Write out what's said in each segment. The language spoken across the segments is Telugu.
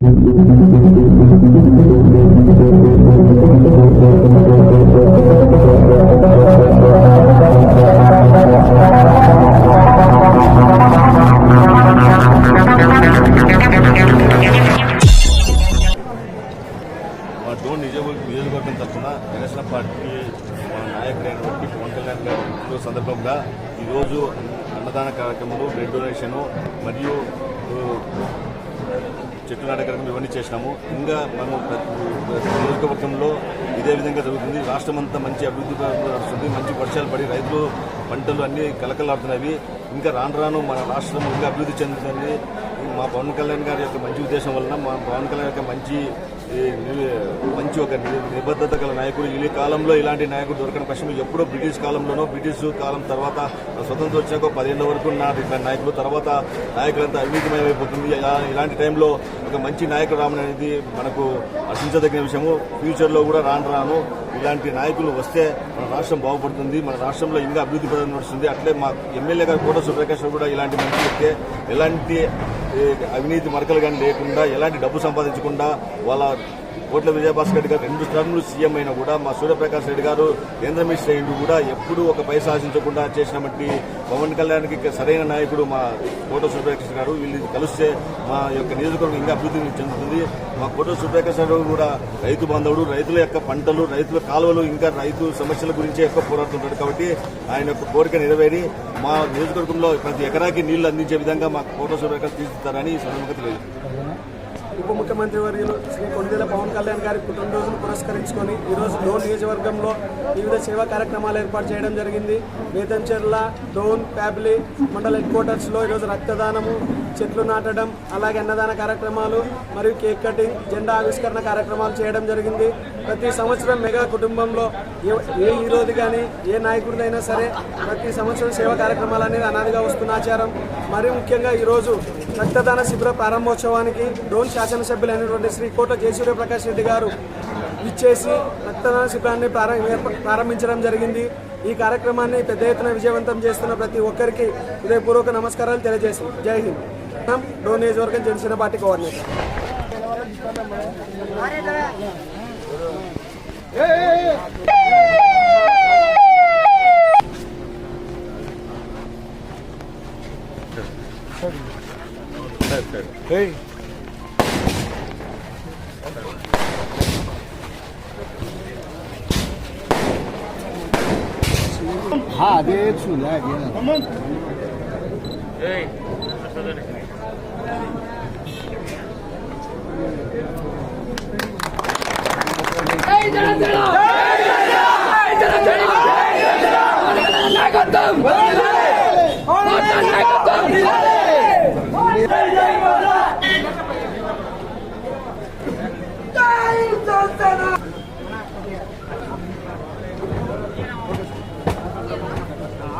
డోన్ నియోజకవర్గం తరఫున జనసేన పార్టీ నాయకుడైనటువంటి పవన్ కళ్యాణ్ సందర్భంగా ఈరోజు అన్నదాన కార్యక్రమాలు బ్లడ్ డొనేషన్ మరియు చెట్లు చెట్టు ఇవన్నీ చేసినాము. ఇంకా మనం నియోజకవర్గంలో ఇదే విధంగా జరుగుతుంది. రాష్ట్రం అంతా మంచి అభివృద్ధి నడుస్తుంది. మంచి వర్షాలు పడి రైతులు పంటలు అన్నీ కలకలాడుతున్నవి. ఇంకా రాను రాను మన రాష్ట్రం ఇంకా అభివృద్ధి చెందుతుంది. మా పవన్ కళ్యాణ్ గారి యొక్క మంచి ఉద్దేశం వలన మా పవన్ కళ్యాణ్ యొక్క మంచి మంచి ఒక నిబద్ధత గల నాయకుడు. ఈ కాలంలో ఇలాంటి నాయకుడు దొరకని పక్షం ఎప్పుడో బ్రిటిష్ కాలంలోనో బ్రిటిష్ కాలం తర్వాత స్వతంత్రం వచ్చాక ఒక పదిహేను వరకు నాటి నాయకులు తర్వాత నాయకులంతా అవినీతిమయమైపోతుంది. అయిపోతుంది ఇలాంటి టైంలో ఒక మంచి నాయకుడు రావడం అనేది మనకు హర్షించదగిన విషయము. ఫ్యూచర్లో కూడా రాను రాను ఇలాంటి నాయకులు వస్తే మన రాష్ట్రం బాగుపడుతుంది. మన రాష్ట్రంలో ఇంకా అభివృద్ధి పదం నడుస్తుంది. అట్లే మా ఎమ్మెల్యే గారు కోట సుప్రకాష్ కూడా ఇలాంటి మంచి వ్యక్తే. ఎలాంటి అవినీతి మరకలు కానీ లేకుండా ఎలాంటి డబ్బు సంపాదించకుండా వాళ్ళ కోట్ల విజయభాస్కర్ రెడ్డి గారు రెండు టర్ములు సీఎం అయినా కూడా మా సూర్యప్రకాష్ రెడ్డి గారు కేంద్ర మినిస్టర్ అయ్యిండు కూడా ఎప్పుడూ ఒక పైసా ఆశించకుండా చేసినటువంటి పవన్ కళ్యాణ్కి సరైన నాయకుడు మా కోట సూర్యప్రకాష్ గారు. వీళ్ళు కలిస్తే మా యొక్క నియోజకవర్గం ఇంకా అభివృద్ధి చెందుతుంది. మా కోట సూర్యప్రకాష్ గారు కూడా రైతు బాంధవుడు రైతుల యొక్క పంటలు రైతుల కాలువలు ఇంకా రైతు సమస్యల గురించి ఎక్కువ పోరాడుతుంటాడు కాబట్టి ఆయన యొక్క కోరిక నెరవేరి మా నియోజకవర్గంలో ప్రతి ఎకరాకి నీళ్ళు అందించే విధంగా మా కోట సూర్యప్రకాష్ తీర్చిస్తారని ఈ సందర్భంగా తెలియదు ఉప ముఖ్యమంత్రి వర్యులు శ్రీ కొండేల పవన్ కళ్యాణ్ గారి పుట్టినరోజును పురస్కరించుకొని ఈరోజు డోన్ నియోజకవర్గంలో వివిధ సేవా కార్యక్రమాలు ఏర్పాటు చేయడం జరిగింది. వేతంచెర్ల డోన్ ప్యాబ్లీ మండల హెడ్ క్వార్టర్స్లో ఈరోజు రక్తదానము చెట్లు నాటడం అలాగే అన్నదాన కార్యక్రమాలు మరియు కేక్ కటింగ్ జెండా ఆవిష్కరణ కార్యక్రమాలు చేయడం జరిగింది. ప్రతి సంవత్సరం మెగా కుటుంబంలో ఏ- ఏ హీరోది కానీ ఏ నాయకుడిదైనా సరే ప్రతి సంవత్సరం సేవా కార్యక్రమాలు అనేది అనాదిగా వస్తున్న ఆచారం. మరి ముఖ్యంగా ఈరోజు రక్తదాన శిబిర ప్రారంభోత్సవానికి డోన్ శాసనసభ్యులైనటువంటి శ్రీ కోట జయసూర్య ప్రకాష్ రెడ్డి గారు ఇచ్చేసి రక్తదాన శిబిరాన్ని ప్రారంభించడం జరిగింది. ఈ కార్యక్రమాన్ని పెద్ద ఎత్తున విజయవంతం చేస్తున్న ప్రతి ఒక్కరికి హృదయపూర్వక నమస్కారాలు తెలియజేసి జై హింద్. డోన్ నియోజకవర్గం జనసేన పార్టీ కోఆర్డినేటర్. હા તે છું લાગે Gautam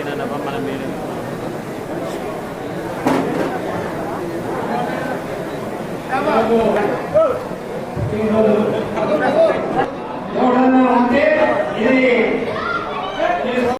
Argentina na pambana mbele. Ahora levanté y